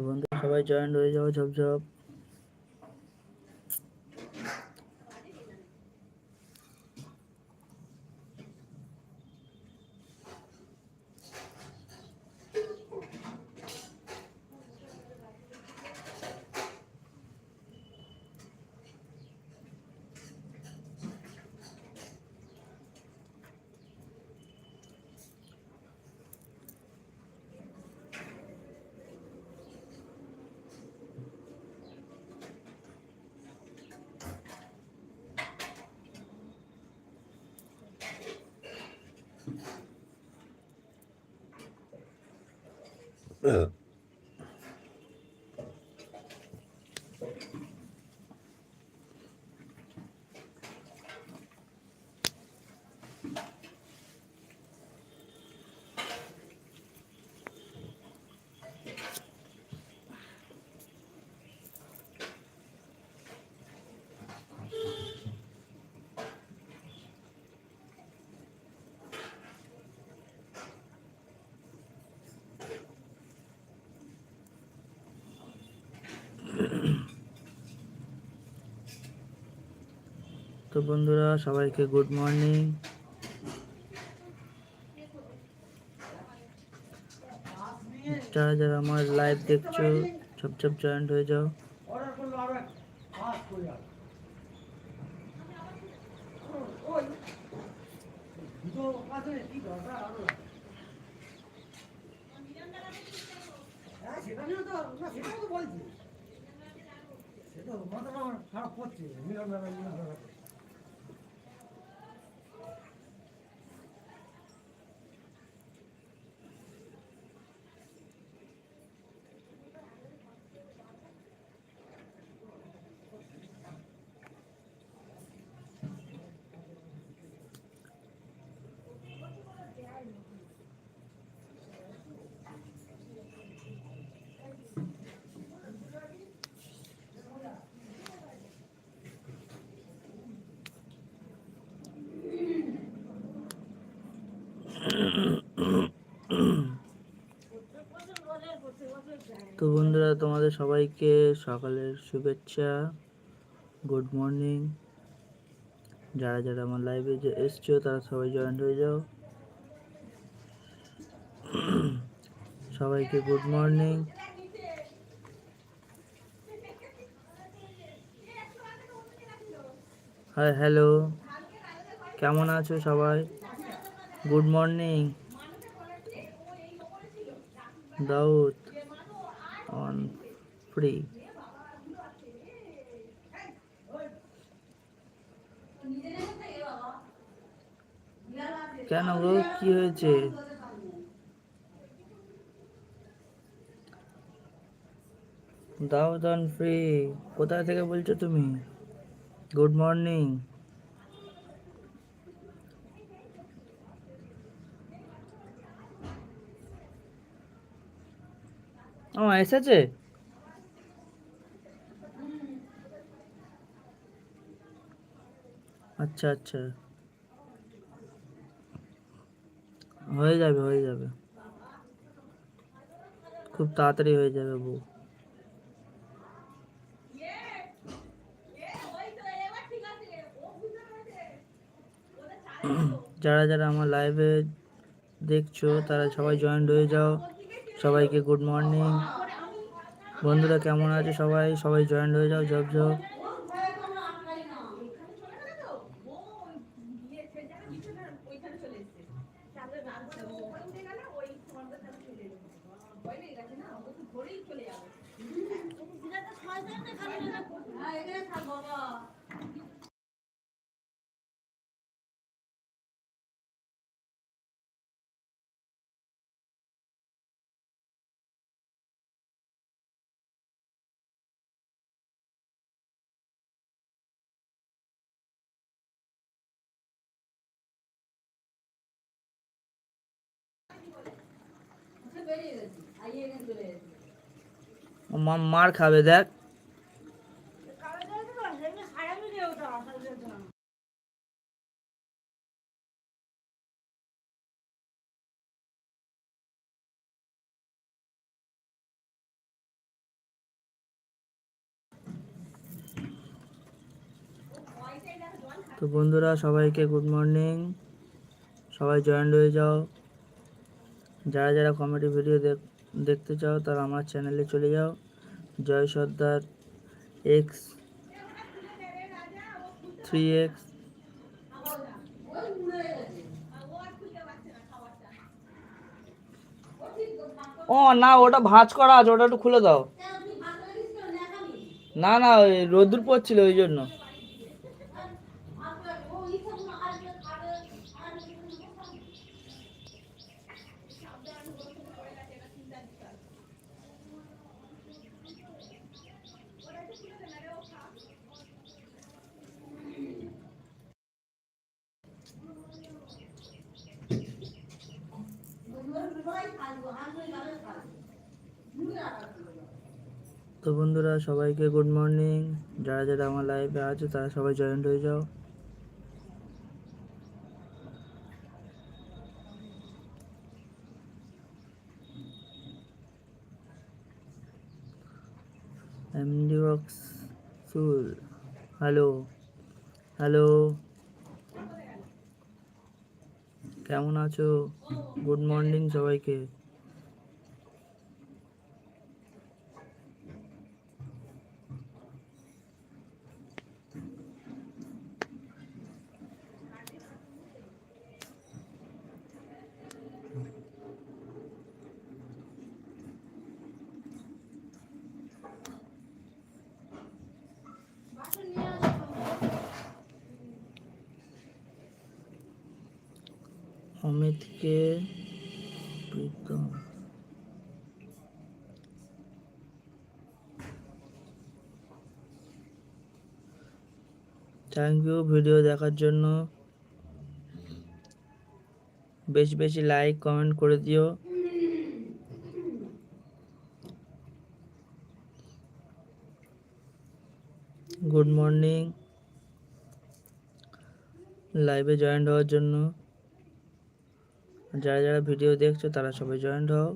বন্ধু। সবাই জয়েন হয়ে যাও ঝপঝপ। uh, তো বন্ধুরা, সবাইকে গুড মর্নিং যারা আমার লাইভ দেখছ ঝপঝপ জয়েন্ট হয়ে যাও। সেটা তো তো সেটা মাথাটা আমার খারাপ করছে। মিলন দাদা মিলন দাদা। তো বন্ধুরা, তোমাদের সবাইকে সকালের শুভেচ্ছা গুড মর্নিং যারা যারা আমার লাইভে যে এসছো, তারা সবাই জয়েন্ট হয়ে যাও। সবাইকে গুড মর্নিং হাই হ্যালো কেমন আছো সবাই? Good morning Dawood. অন ফ্রি কেন গো? কি হয়েছে? দাউদ অন ফ্রি কোথায় থেকে বলছো তুমি? গুড মর্নিং ও এসেছে আচ্ছা আচ্ছা হয়ে যাবে হয়ে যাবে খুব তাড়াতাড়ি হয়ে যাবে বউ যারা যারা আমার লাইভে দেখছ তারা সবাই জয়েন্ট হয়ে যাও সবাইকে গুড মর্নিং বন্ধুরা কেমন আছে সবাই? সবাই জয়েন্ট হয়ে যাও জব জব মার খাবে, দেখ। তো বন্ধুরা, সবাইকে গুড মর্নিং সবাই জয়েন্ট হয়ে যাও। যারা যারা কমেডি ভিডিও দেখতে চাও, তারা আমার চ্যানেলে চলে যাও। Joy Sardar X three X ও, না, ওটা ভাঁজ করা আছে, ওটা একটু খুলে দাও। না না, ওই রোদ্দুর পড়ছিল ওই জন্য। তো বন্ধুরা, সবাইকে গুড মর্নিং যারা যারা আমার লাইভে আছে, তারা সবাই জয়েন্ট হয়ে যাও। এমডি বক্স সুল হ্যালো হ্যালো কেমন আছো? গুড মর্নিং সবাইকে। থ্যাংক ইউ ভিডিও দেখার জন্য। বেশি বেশি লাইক কমেন্ট করে দিও। গুড মর্নিং লাইভে জয়েন্ট হওয়ার জন্য। যারা যারা ভিডিও দেখছ, তারা সবাই জয়েন্ট হও।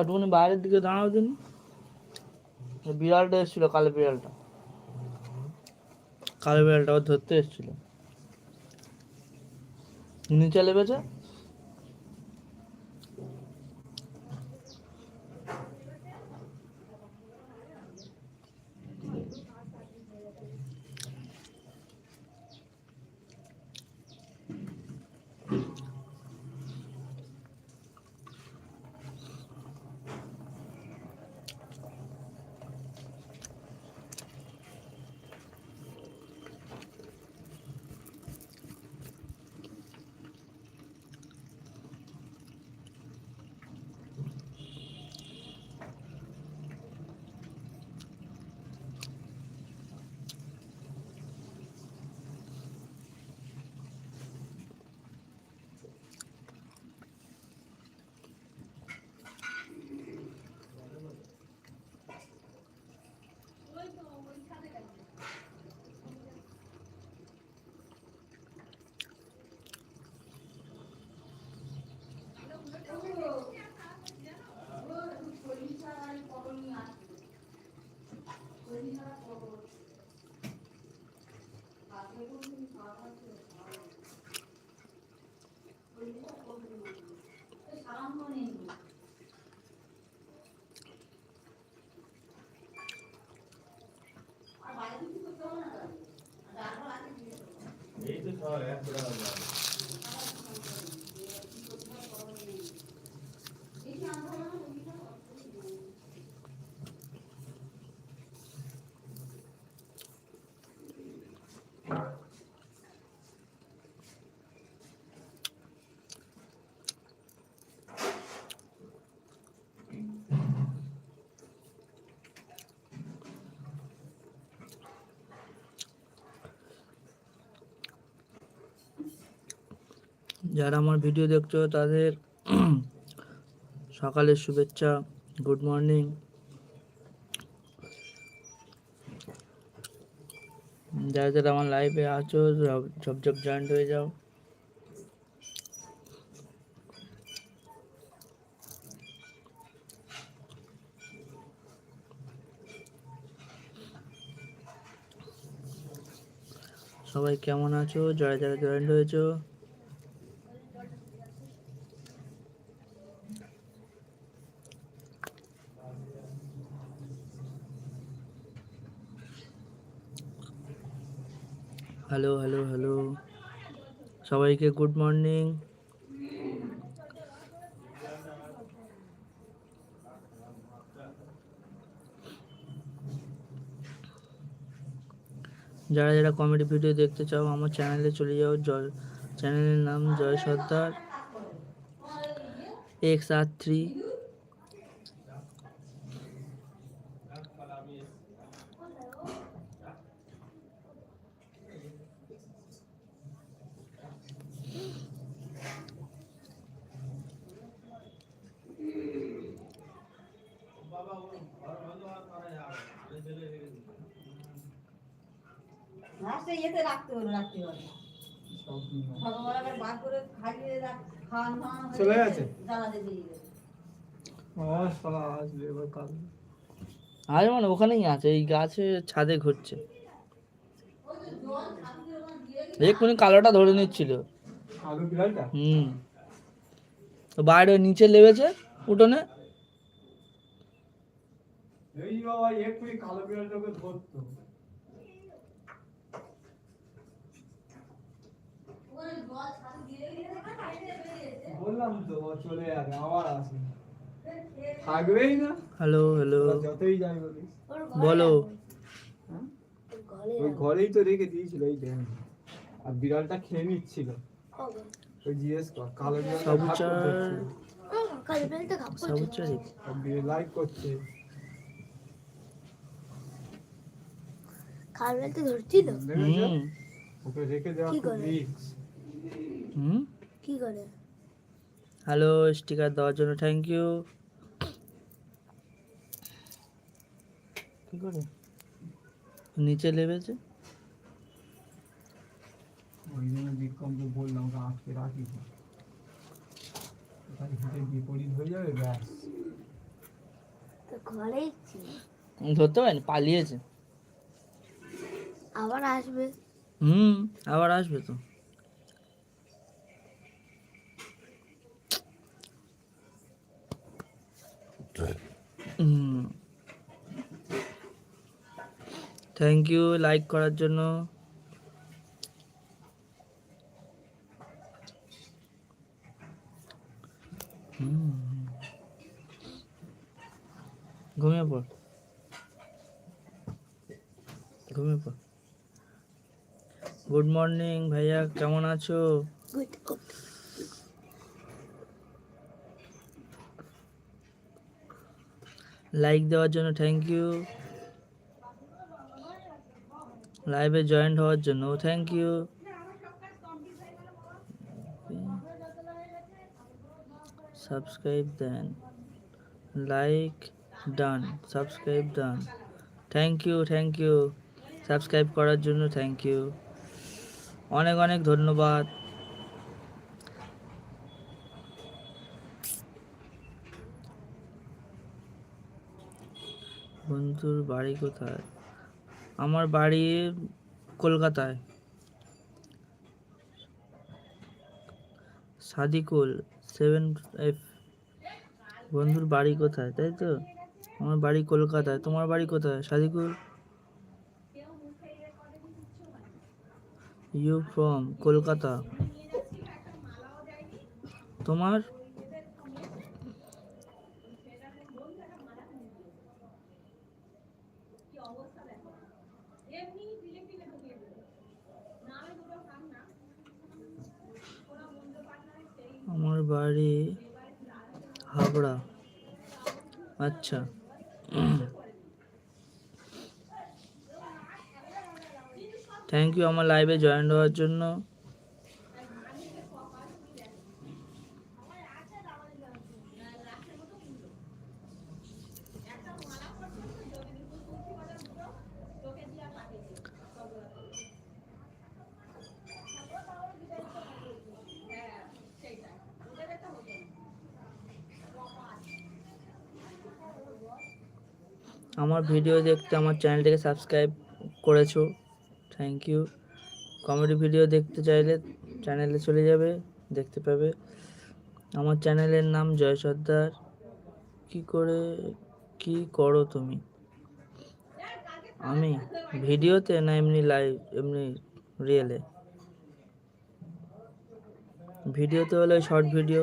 একটুখানি বাইরের দিকে দাঁড়াও দিন বিড়ালটা এসেছিল, কালো বিড়ালটা। কালো বিড়ালটা ধরতে এসেছিল। নিচে লেগেছে যারা আমার ভিডিও দেখছ, তাদের সকালের শুভেচ্ছা, গুড মর্নিং। যারা যারা আমার লাইভে আছো ঝপ সব জয়েন্ট হয়ে যাও। সবাই কেমন আছো? যারা যারা জয়েন্ট হয়েছো হ্যালো হ্যালো হ্যালো সবাইকে গুড মর্নিং যারা যারা কমেডি ভিডিও দেখতে চাও, আমার চ্যানেলে চলে যাও। জয় চ্যানেলের নাম জয় সর্দার। এক্স আর থ্রি লাস্টে ইয়েতে রাখতে হলো রাখতে হলো ভগবান আবার বার করে খাইয়ে রাখ খাওয়ান দাওয়ান হয়ে চলে গেছে, আরে মানে ওখানেই আছে এই গাছে ছাদে ঘুরছে। এক্ষুনি কালোটা ধরে নিচ্ছিল। হুম। তো বাইরে নিচে লেগেছে উঠোনে। এই বাবা এক্ষুনি কালো বিড়ালটাকে ধরতো। বললাম তো চলে যাবে আবার আসবে। থাকবেই না? হ্যালো হ্যালো যতই যাই বলিস। বলো। হ্যাঁ? ওই ঘরেই তো রেখে দিয়েছিল এই দেখ আর বিড়ালটা খেয়ে নিচ্ছিল। ওই জিজ্ঞেস কর কালো বিড়াল লাইক করছে। ধরছিল? ওকে রেখে দেওয়া কি করে? Risk hmm? কি করে? হ্যালো স্টিকার দেওয়ার জন্য থ্যাংক ইউ কি করে? নিচে লেগেছে ওই জন্য বিক্রমকে বললাম আটকে রাখি ওখানে বিপরীত হয়ে যাবে ব্যাস। ধরতে পারেনি পালিয়েছে। আবার আসবে। হুম আবার আসবে তো। থ্যাংক ইউ লাইক করার জন্য। ঘুমিয়ে পড়। ঘুমিয়ে পড়। গুড মর্নিং ভাইয়া কেমন আছো? লাইক দেওয়ার জন্য থ্যাংক ইউ লাইভে জয়েন্ট হওয়ার জন্য। Thank you subscribe then like done subscribe done thank you thank you subscribe করার জন্য থ্যাংক ইউ অনেক অনেক ধন্যবাদ। বন্ধুর বাড়ি কোথায়? আমার বাড়ি কলকাতায়। সাদিকুল সেভেন এফ বন্ধুর বাড়ি কোথায়, তাই তো? আমার বাড়ি কলকাতায়। তোমার বাড়ি কোথায়, সাদিকুল? You from Kolkata. তোমার? বাড়ি হাবড়া। আচ্ছা। থ্যাংক ইউ আমার লাইভে জয়েন হওয়ার জন্য। আমার ভিডিও দেখতে আমার চ্যানেলটিকে সাবস্ক্রাইব করেছ থ্যাংক ইউ কমেডি ভিডিও দেখতে চাইলে চ্যানেলে চলে যাবে, দেখতে পাবে। আমার চ্যানেলের নাম জয় সর্দার। কি করে, কি করো তুমি? আমি ভিডিওতে না, এমনি লাইভ এমনি রিয়েলে ভিডিওতে হলে শর্ট ভিডিও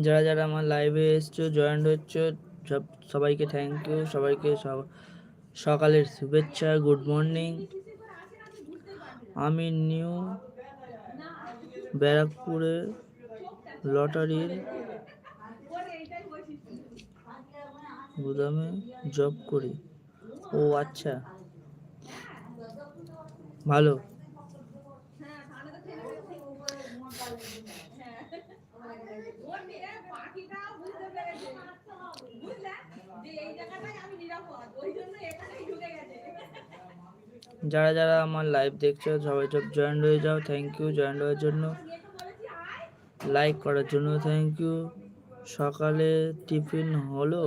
যারা যারা আমার লাইভে এসছো জয়েন্ট হচ্ছে, সব, সবাইকে থ্যাংক ইউ সবাইকে সব- সকালের শুভেচ্ছা গুড মর্নিং আমি নিউ ব্যারাকপুরে লটারির গুদামে জব করি। ও আচ্ছা। ভালো। যারা যারা আমার লাইভ দেখছ, সবাই সব জয়েন্ট হয়ে যাও। থ্যাংক ইউ জয়েন্ট হওয়ার জন্য। লাইক করার জন্য থ্যাংক ইউ সকালে টিফিন হলো?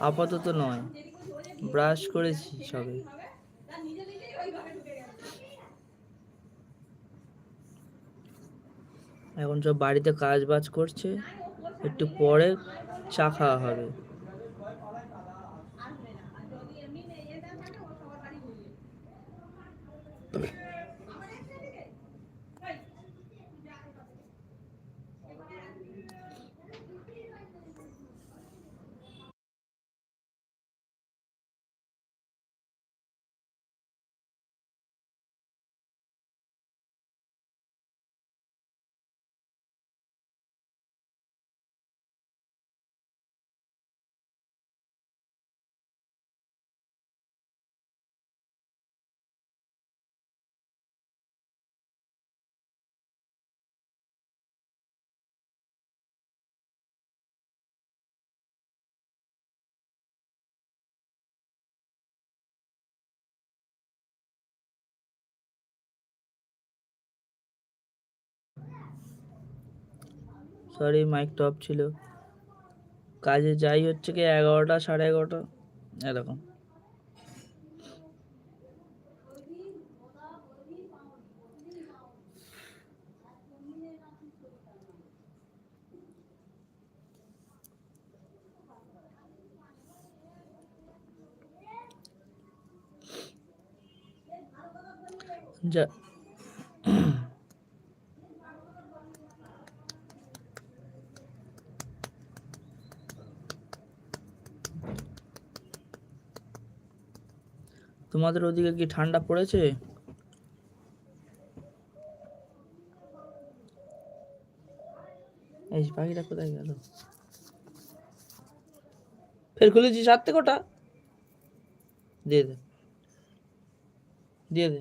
আপাতত নয়। ব্রাশ করেছি সবে। এখন সব বাড়িতে কাজ বাজ করছে। একটু পরে চা খাওয়া হবে। 对。সরি মাইক টপ ছিল। কাজে যাই হচ্ছে কি এগারোটা সাড়ে এগারোটা। এরকম যা তোমাদের ওদিকে কি ঠান্ডা পড়েছে? এই পাখিটা কোথায় গেল? ফের খুলেছিস হাত থেকে ওটা? দিয়ে দে। দিয়ে দে।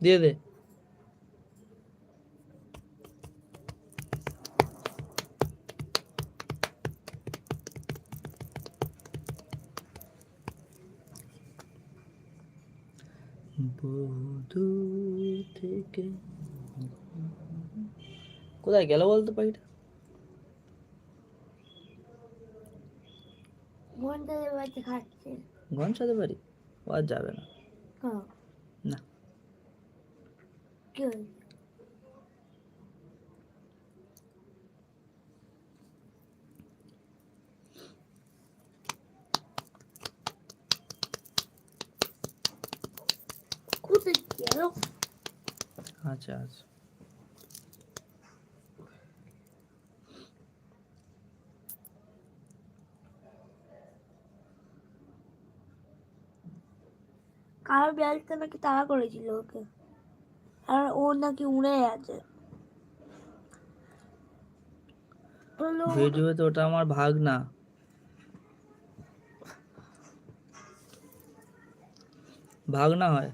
দিয়ে দে। থেকে কোথায় গেল বলতো পাখিটা? ঘন্টাদের বাড়িতে খাচ্ছে। ঘন সাথে ও আর যাবে না। হ্যাঁ। না। কোথায় গেল? আচ্ছা আচ্ছা। কারও বিড়ালটা নাকি তাড়া করেছিল ওকে? আর ও নাকি উড়ে আছে বলল, ভিডিওতে ওটা আমার ভাগ না ভাগ না হয়?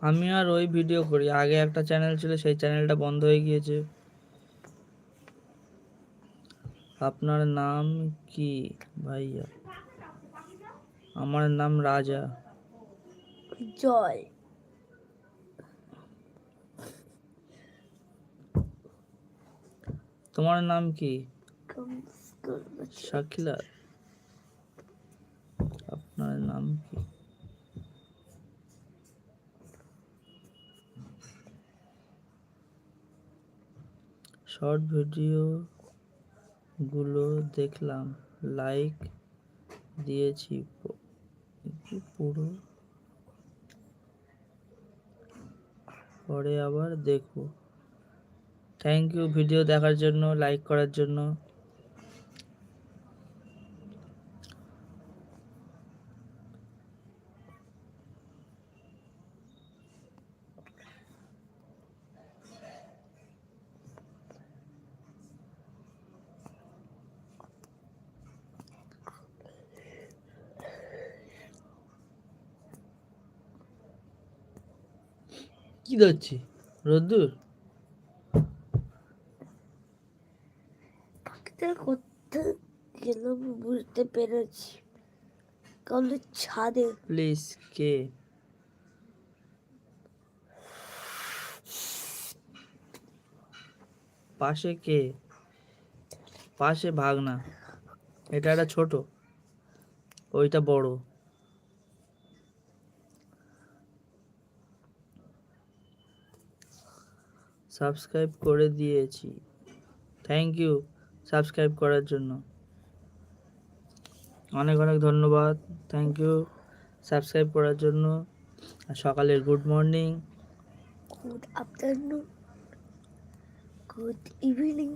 আমি আর ওই ভিডিও করি। আগে একটা চ্যানেল ছিল সেই চ্যানেলটা বন্ধ হয়ে গিয়েছে। আপনার নাম কি ভাইয়া? আমার নাম রাজা। জয়। তোমার নাম কি। শাকিলা। আপনার নাম কি? শর্ট ভিডিওগুলো দেখলাম। লাইক দিয়েছি পুরো? পরে আবার দেখব। থ্যাংক ইউ ভিডিও দেখার জন্য, লাইক করার জন্য। কি ধরছি রোদ্দুর? পাখিটা কোথায় গেল বুঝতে পেরেছি। কারণ ছাদে। প্লিজ কে? পাশে কে? পাশে ভাগ না এটা একটা ছোট। ওইটা বড়। সাবস্ক্রাইব করে দিয়েছি। থ্যাংক ইউ সাবস্ক্রাইব করার জন্য। অনেক অনেক ধন্যবাদ। থ্যাংক ইউ সাবস্ক্রাইব করার জন্য। সকালের good morning good afternoon good evening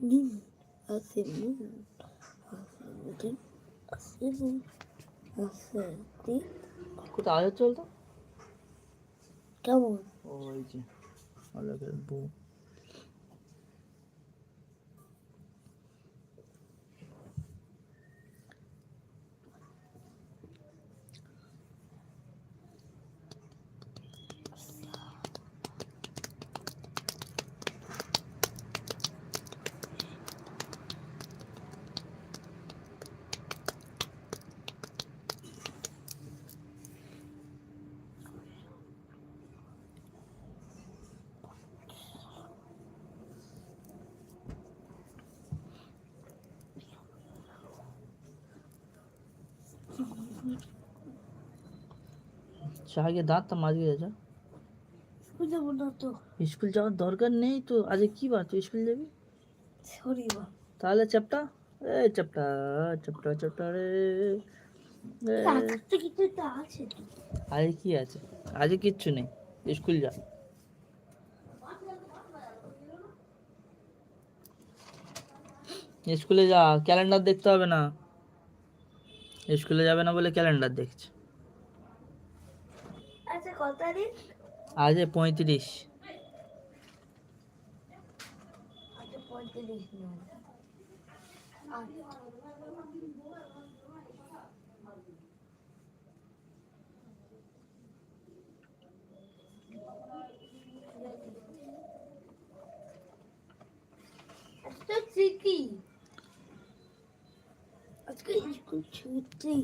loud লিলি কে লিখেছিস নিন আসে নুন আসে নুন আসে নুন আসে দিন কোথায় আজ চলতো কেমন ওই যে অলোকের বউ আগে দাঁতটা মাঝিয়ে যা স্কুল যাব না তো স্কুল যাওয়ার দরকার নেই তো আজকে কি বার তুই স্কুল যাবি সরি বা তাহলে চ্যাপটা এই চ্যাপটা চ্যাপটা চ্যাপটা রে আজকে কিছু তো আছে তো। আজকে কি আছে আজকে কিচ্ছু নেই স্কুল যা স্কুলে যা ক্যালেন্ডার দেখতে হবে না স্কুলে যাবে না বলে ক্যালেন্ডার দেখছে। আচ্ছা কত তারিখ? আজ পঁয়ত্রিশ। আচ্ছা। আচ্ছা আজকে আজকে স্কুল ছুটি